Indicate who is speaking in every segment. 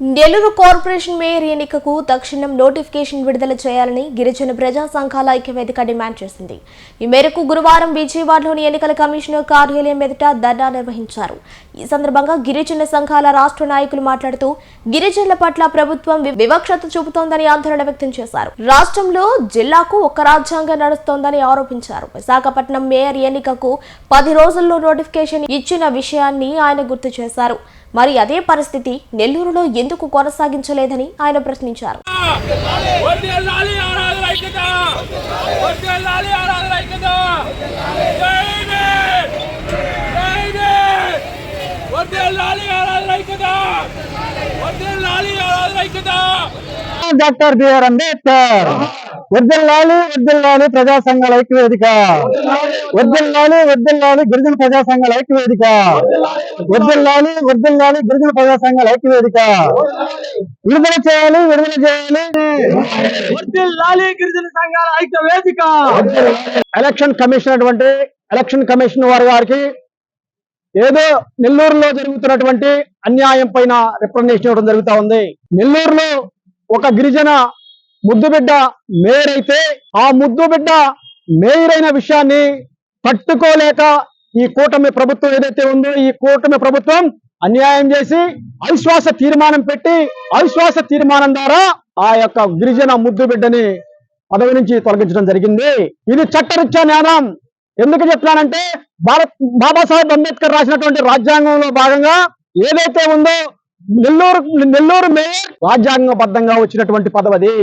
Speaker 1: Nellore corporation mayor ఎన్నికకు తక్షణం notification విడుదల చేయాలని గిరిజన ప్రజా సంఘాల ఐక్యవేదిక డిమాండ్ చేసింది. ఈ మేరకు గురువారం విజయవాడలోని ఎన్నికల కమిషనర్ కార్యాలయం ఎదుట ధర్నా నిర్వహించారు. ఈ సందర్భంగా గిరిజన సంఘాల రాష్ట్ర నాయకులు మాట్లాడుతూ గిరిజనుల పట్ల ప్రభుత్వం వివక్షత చూపుతోందని ఆందోళన వ్యక్తం చేశారు. రాష్ట్రంలో జిల్లాకు ఒక రాజ్యాంగం నడుస్తోందని ఆరోపించారు. విశాఖపట్నం మేయర్ ఎన్నికకు పది రోజుల్లో నోటిఫికేషన్ ఇచ్చిన విషయాన్ని ఆయన గుర్తు చేశారు. మరి అదే పరిస్థితి నెల్లూరులో ఎందుకు కొనసాగించలేదని ఆయన ప్రశ్నించారు.
Speaker 2: Doctor B R Ambedkar. వర్దిల్లాలి వర్దిల్లాలి ప్రజా సంఘాల ఐక్యవేదిక. వర్దిల్లాలి వర్దిల్లాలి గిరిజన ప్రజా సంఘాల ఐక్యవేదిక. వర్దిల్లాలి వర్దిల్లాలి గిరిజన ప్రజా సంఘాల ఐక్యవేదిక. విడుదల చేయాలి విడుదల చేయాలి.
Speaker 3: వర్ధిల్లాలి గిరిజన సంఘాల ఐక్యవేదిక.
Speaker 2: ఎలక్షన్ కమిషన్ అటువంటి ఎలక్షన్ కమిషన్ వారి వారికి ఏదో నెల్లూరులో జరుగుతున్నటువంటి అన్యాయం పైన రిప్రజెంటేషన్ ఇవ్వడం జరుగుతూ ఉంది. నెల్లూరులో ఒక గిరిజన ముద్దుబిడ్డ మేయర్ అయితే ఆ ముద్దుబిడ్డ మేయర్ అయిన విషయాన్ని తట్టుకోలేక ఈ కూటమి ప్రభుత్వం ఏదైతే ఉందో ఈ కూటమి ప్రభుత్వం అన్యాయం చేసి అవిశ్వాస తీర్మానం పెట్టి అవిశ్వాస తీర్మానం ద్వారా ఆ యొక్క గిరిజన ముద్దు బిడ్డని పదవి నుంచి తొలగించడం జరిగింది. ఇది చట్టరీత్యా న్యాయం. ఎందుకు చెప్తున్నానంటే భారత్ బాబాసాహెబ్ అంబేద్కర్ రాసినటువంటి రాజ్యాంగంలో భాగంగా ఏదైతే ఉందో నెల్లూరు నెల్లూరు మేయర్ రాజ్యాంగబద్ధంగా వచ్చినటువంటి పదవి అది.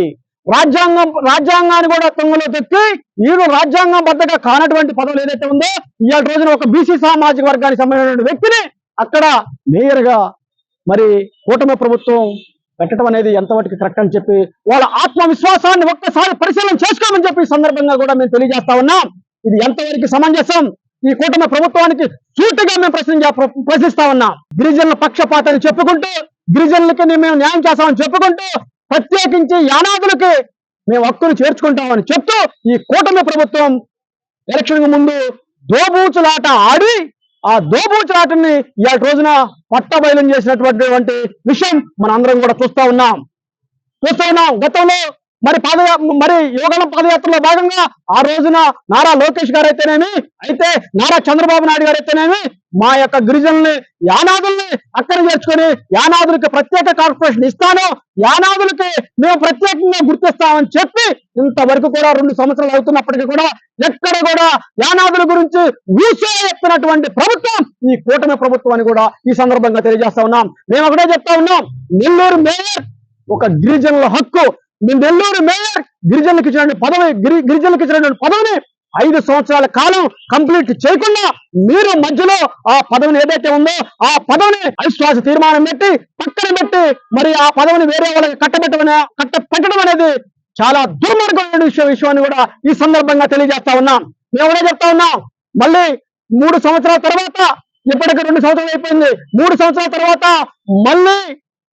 Speaker 2: రాజ్యాంగం రాజ్యాంగాన్ని కూడా తొంగలో తెచ్చి ఈయన రాజ్యాంగబద్ధంగా కానటువంటి పదవులు ఏదైతే ఉందో ఇవాళ రోజున ఒక బీసీ సామాజిక వర్గానికి సంబంధించిన వ్యక్తిని అక్కడ మేయర్గా మరి కూటమి ప్రభుత్వం పెట్టడం అనేది ఎంతవరకు కరెక్ట్ అని చెప్పి వాళ్ళ ఆత్మవిశ్వాసాన్ని ఒక్కసారి పరిశీలన చేసుకోమని చెప్పి సందర్భంగా కూడా మేము తెలియజేస్తా ఉన్నాం. ఇది ఎంతవరకు సమంజసం? ఈ కూటమి ప్రభుత్వానికి సూటిగా మేము ప్రశ్న ప్రశ్నిస్తా ఉన్నాం. గిరిజనుల పక్షపాతాన్ని చెప్పుకుంటూ గిరిజనులకి మేము న్యాయం చేస్తామని చెప్పుకుంటూ ప్రత్యేకించి యానాదులకి మేము హక్కును చేర్చుకుంటామని చెప్తూ ఈ కూటమి ప్రభుత్వం ఎలక్షన్ ముందు దోబూచులాట ఆడి ఆ దోబూచులాటని ఇవాళ రోజున పట్టబయలం చేసినటువంటి విషయం మనందరం కూడా చూస్తా ఉన్నాం. చూస్తా ఉన్నాం. గతంలో మరి పాద మరి యోగం పాదయాత్రలో భాగంగా ఆ రోజున నారా లోకేష్ గారు అయితేనేమి అయితే నారా చంద్రబాబు నాయుడు గారు అయితేనేమి మా యొక్క గిరిజనుల్ని యానాదుల్ని అక్కడ చేర్చుకొని యానాదులకి ప్రత్యేక కార్పొరేషన్ ఇస్తాను. యానాదులకి మేము ప్రత్యేకంగా గుర్తిస్తామని చెప్పి ఇంతవరకు కూడా రెండు సంవత్సరాలు అవుతున్నప్పటికీ కూడా ఎక్కడ కూడా యానాదుల గురించి ఊసే ఎత్తినటువంటి ప్రభుత్వం ఈ కూటమి ప్రభుత్వం అని కూడా ఈ సందర్భంగా తెలియజేస్తా ఉన్నాం. మేము ఒకటే చెప్తా ఉన్నాం. నెల్లూరు మేయర్ ఒక గిరిజనుల హక్కు. మీ నెల్లూరు మేయర్ గిరిజనులకు ఇచ్చినటువంటి పదవి గిరి గిరిజనులకు ఇచ్చినటువంటి పదవిని ఐదు సంవత్సరాల కాలం కంప్లీట్ చేయకుండా మీరు మధ్యలో ఆ పదవిని ఏదైతే ఉందో ఆ పదవిని అవిశ్వాస తీర్మానం పెట్టి పక్కన పెట్టి మరి ఆ పదవిని వేరే వాళ్ళకి కట్టబెట్టడం కట్ట పెట్టడం అనేది చాలా దుర్మార్గమైన విషయం విషయాన్ని కూడా ఈ సందర్భంగా తెలియజేస్తా ఉన్నాం. మేము కూడా చెప్తా ఉన్నాం. మళ్ళీ మూడు సంవత్సరాల తర్వాత ఇప్పటికి రెండు సంవత్సరాలు అయిపోయింది. మూడు సంవత్సరాల తర్వాత మళ్ళీ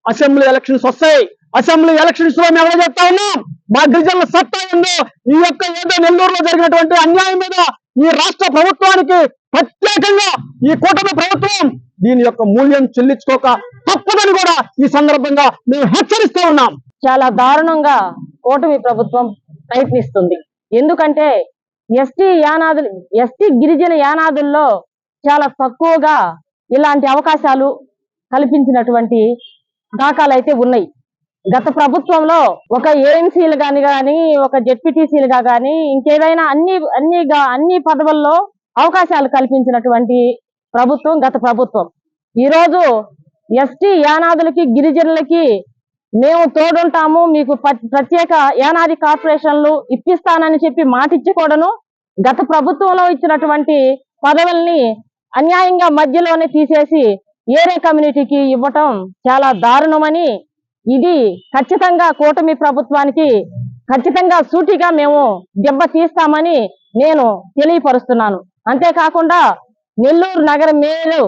Speaker 2: అసెంబ్లీ ఎలక్షన్స్ వస్తాయి. అసెంబ్లీ ఎలక్షన్స్లో మేము చెప్తా ఉన్నాం? మా గిరిజనుల సత్తా ఉందో ఈ యొక్క ఏదో నెల్లూరులో జరిగినటువంటి అన్యాయం మీద ఈ రాష్ట్ర ప్రభుత్వానికి ప్రత్యేకంగా ఈ కూటమి ప్రభుత్వం దీని యొక్క మూల్యం చెల్లించుకోక తప్పదని కూడా ఈ సందర్భంగా మేము హెచ్చరిస్తూ ఉన్నాం.
Speaker 4: చాలా దారుణంగా కూటమి ప్రభుత్వం ప్రయత్నిస్తుంది. ఎందుకంటే ఎస్టీ యానాదులు ఎస్టీ గిరిజన యానాదుల్లో చాలా తక్కువగా ఇలాంటి అవకాశాలు కల్పించినటువంటి దాఖలు అయితే ఉన్నాయి. గత ప్రభుత్వంలో ఒక ఏఎంసీలు గాని గాని ఒక జెడ్పీటీసీలుగా గాని ఇంకేదైనా అన్ని అన్ని అన్ని పదవుల్లో అవకాశాలు కల్పించినటువంటి ప్రభుత్వం గత ప్రభుత్వం. ఈరోజు ఎస్టీ యానాదులకి గిరిజనులకి మేము తోడుంటాము మీకు ప్రత్యేక యానాది కార్పొరేషన్లు ఇప్పిస్తానని చెప్పి మాటిచ్చి కూడాను గత ప్రభుత్వంలో ఇచ్చినటువంటి పదవుల్ని అన్యాయంగా మధ్యలోనే తీసేసి ఏరే కమ్యూనిటీకి ఇవ్వటం చాలా దారుణమని ఇది ఖచ్చితంగా కూటమి ప్రభుత్వానికి ఖచ్చితంగా సూటిగా మేము దెబ్బ తీస్తామని నేను తెలియపరుస్తున్నాను. అంతేకాకుండా నెల్లూరు నగర మేలు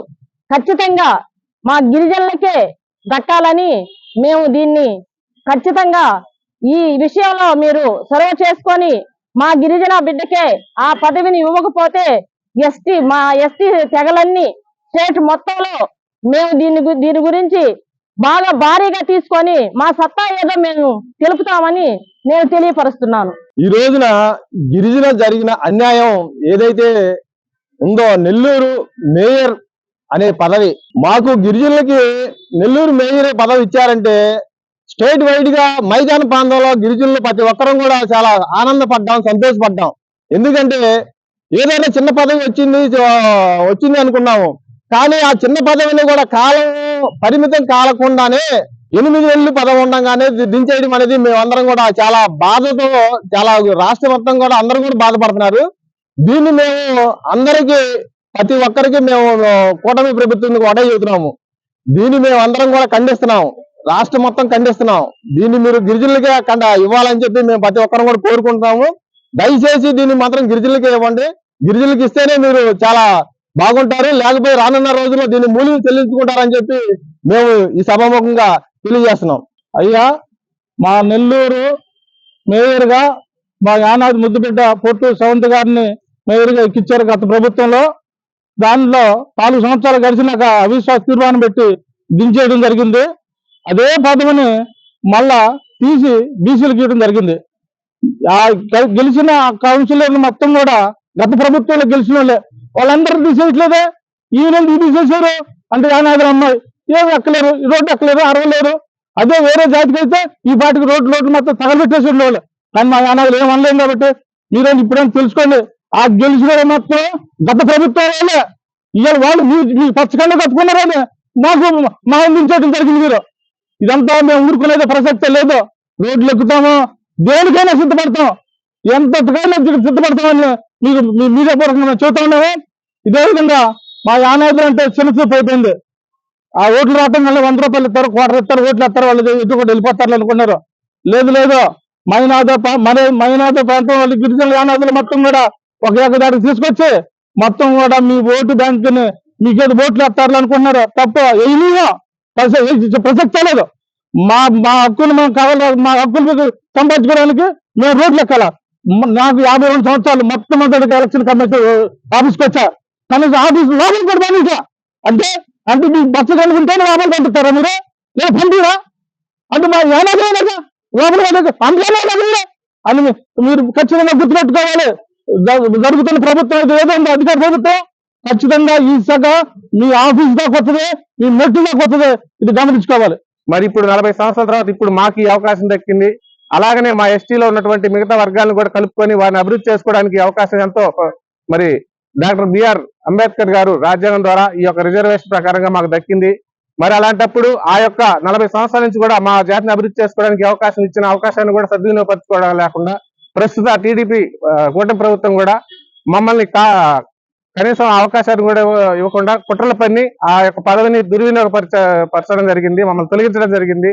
Speaker 4: ఖచ్చితంగా మా గిరిజనులకే దక్కాలని మేము దీన్ని ఖచ్చితంగా ఈ విషయంలో మీరు సొరవ చేసుకొని మా గిరిజన బిడ్డకే ఆ పదవిని ఇవ్వకపోతే ఎస్టీ మా ఎస్టీ తెగలన్నీ స్టేట్ మొత్తంలో మేము దీని గు- దీని గురించి బాగా భారీగా తీసుకొని మా సత్తా ఏదో మేము తెలుపుతామని నేను తెలియపరుస్తున్నాను.
Speaker 5: ఈ రోజున గిరిజన జరిగిన అన్యాయం ఏదైతే ఉందో నెల్లూరు మేయర్ అనే పదవి మాకు గిరిజనులకి నెల్లూరు మేయర్ పదవి ఇచ్చారంటే స్టేట్ వైడ్గా మైదాన ప్రాంతంలో గిరిజనులు ప్రతి ఒక్కరం కూడా చాలా ఆనందపడ్డాం సంతోషపడ్డాం. ఎందుకంటే ఏదైనా చిన్న పదవి వచ్చింది వచ్చింది అనుకున్నాము. కానీ ఆ చిన్న పదవిని కూడా కాలం పరిమితం కాలకుండానే ఎనిమిది ఏళ్ళు పదవి ఉండగానే దించేయడం అనేది మేమందరం కూడా చాలా బాధతో చాలా రాష్ట్ర మొత్తం కూడా అందరూ కూడా బాధపడుతున్నారు. దీన్ని మేము అందరికీ ప్రతి ఒక్కరికి మేము కూటమి ప్రభుత్వం కూడా చెబుతున్నాము. దీన్ని మేము అందరం కూడా ఖండిస్తున్నాం రాష్ట్రం మొత్తం ఖండిస్తున్నాం దీన్ని మీరు గిరిజనులకే కండ ఇవ్వాలని చెప్పి మేము ప్రతి ఒక్కరం కూడా కోరుకుంటున్నాము. దయచేసి దీన్ని మాత్రం గిరిజనులకే ఇవ్వండి. గిరిజనులకి ఇస్తేనే మీరు చాలా బాగుంటారు లేకపోతే రానున్న రోజుల్లో దీన్ని మూలిని చెల్లించుకుంటారని చెప్పి మేము ఈ సభాముఖంగా తెలియజేస్తున్నాం. అయ్యా మా నెల్లూరు మేయర్గా మా యానాథ్ ముద్దుబిడ్డ పొట్టు సవంత్ గారిని మేయర్గా ఇచ్చారు గత ప్రభుత్వంలో. దానిలో నాలుగు సంవత్సరాలు గడిచినాక అవిశ్వాస తీర్మానం పెట్టి దించేయడం జరిగింది. అదే పదవిని మళ్ళా తీసి బీసీలకు ఇవ్వడం జరిగింది. ఆ గె- గెలిచిన కౌన్సిలర్లు మొత్తం కూడా గత ప్రభుత్వంలో గెలిచిన వాళ్ళందరూ తీసేయట్లేదే ఈయన తీసేశారు? అంటే యానాదులు అమ్మాయి. ఏం ఎక్కలేరు? ఈ రోడ్డు ఎక్కలేరు? అరవలేరు అదే వేరే జాతికి అయితే ఈ పాటికి రోడ్డు రోడ్డు మొత్తం తగలబెట్టేసి ఉండేవాళ్ళు కానీ మా యానాదులు ఏం అనలేం కాబట్టి మీరేం ఇప్పుడేం తెలుసుకోండి. ఆ గెలిచిన వాళ్ళు మాత్రం గత ప్రభుత్వం వాళ్ళే. ఇవాళ వాళ్ళు మీ మీ పచ్చకండ కట్టుకున్నారని మాకు మా అందించడం జరిగింది మీరు. ఇదంతా మేము ఊరుకునేది ప్రసక్తే లేదు. రోడ్లు ఎక్కుతాము. దేనికైనా సిద్ధపడతాం. ఎంత సిద్ధపడతామని మీకు మీ మీడియా పూర్వకంగా చూస్తా ఉన్నాము. ఇదే విధంగా మా యానాదులు అంటే చిన్నచూపు అయిపోయింది. ఆ ఓట్లు రావటం వల్ల వంద రూపాయలు ఇస్తారు కోట ఇస్తారు ఓట్లు ఇస్తారు వాళ్ళు ఇటు కూడా వెళ్ళిపోతారు అనుకున్నారు. లేదు లేదు. మైనాద పా- మన మైనాద ప్రాంతం వాళ్ళు గిరిజన యానాదులు మొత్తం కూడా ఒక ఏకదాడికి తీసుకొచ్చి మొత్తం కూడా మీ ఓటు బ్యాంకుని మీకేదో ఓట్లు వేస్తారు అనుకుంటున్నారు. తప్ప ఏమీ ప్రసక్తే లేదు. మా మా హక్కులు మేము కావాలి మా హక్కులు మీకు సంపాదించుకోవడానికి మేము రోడ్లు ఎక్కాల నాకు యాభై రెండు సంవత్సరాలు మొట్టమొదటి ఎలక్షన్ కమిషన్ ఆఫీస్కి వచ్చా. కనీసం ఆఫీస్ లోపల కూడా పంపించా అంటే అంటే మీ బస్సు కలుగుంటేనే లోపల పంపిస్తారా మీరు? నేను పంపిరా అంటే మా ఏనాడు లోపల అందుకనే అని మీరు ఖచ్చితంగా గుర్తుపెట్టుకోవాలి. జరుగుతున్న ప్రభుత్వం అయితే ఏదో ఉందో అధికార ప్రభుత్వం. ఖచ్చితంగా ఈ శాఖ మీ ఆఫీస్ దాకా వస్తుంది మీ మెట్టు దాకా వస్తుంది. ఇది గమనించుకోవాలి.
Speaker 6: మరి ఇప్పుడు నలభై సంవత్సరాల తర్వాత ఇప్పుడు మాకు ఈ అవకాశం దక్కింది. అలాగనే మా ఎస్టీలో ఉన్నటువంటి మిగతా వర్గాలను కూడా కలుపుకొని వారిని అభివృద్ధి చేసుకోవడానికి అవకాశం ఎంతో. మరి డాక్టర్ బిఆర్ అంబేద్కర్ గారు రాజ్యాంగం ద్వారా ఈ యొక్క రిజర్వేషన్ ప్రకారంగా మాకు దక్కింది. మరి అలాంటప్పుడు ఆ యొక్క నలభై సంవత్సరాల నుంచి కూడా మా జాతిని అభివృద్ధి చేసుకోవడానికి అవకాశం ఇచ్చిన అవకాశాన్ని కూడా సద్వినియోగపరచుకోవడం లేకుండా ప్రస్తుత టీడీపీ కూటమి ప్రభుత్వం కూడా మమ్మల్ని కా కనీసం ఆ అవకాశాన్ని కూడా ఇవ్వకుండా కుట్రల పని ఆ యొక్క పదవిని దుర్వినియోగపరచ పరచడం జరిగింది. మమ్మల్ని తొలగించడం జరిగింది.